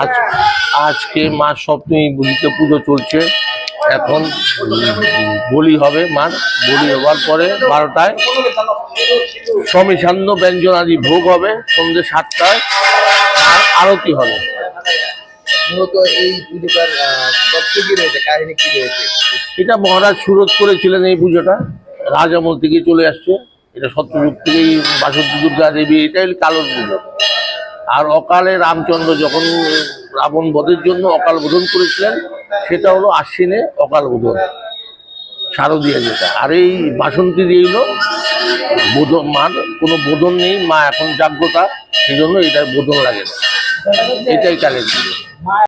আজ আজকে মা সপ্তমী বুঝিতে পুজো চলছে। এখন বলি হবে মার বলি হওয়ার পরে বারোটায় সমিসান্ন ব্যঞ্জনাদি ভোগ হবে সন্ধ্যে সাতটায় আর আরতি হবে। মূলত এই পুজোটার কি রয়েছে? কাহিনী কি রয়েছে? এটা মহারাজ সুরত করেছিলেন এই পুজোটা। রাজামল থেকে চলে আসছে। এটা সত্যযুগ থেকেই বাসন্তী দুর্গা দেবী এটাই কালোর পুজো। আর অকালে রামচন্দ্র যখন রাবণ বধের জন্য অকাল বোধন করেছিলেন সেটা হলো আশ্বিনে অকাল বোধন। শারদীয়া যেটা। আর এই বাসন্তী দিয়ে হলো বোধন। মার কোনো বোধন নেই, মা এখন জাগ্রতা, সেজন্য এটার বোধন লাগে না। এটাই কালের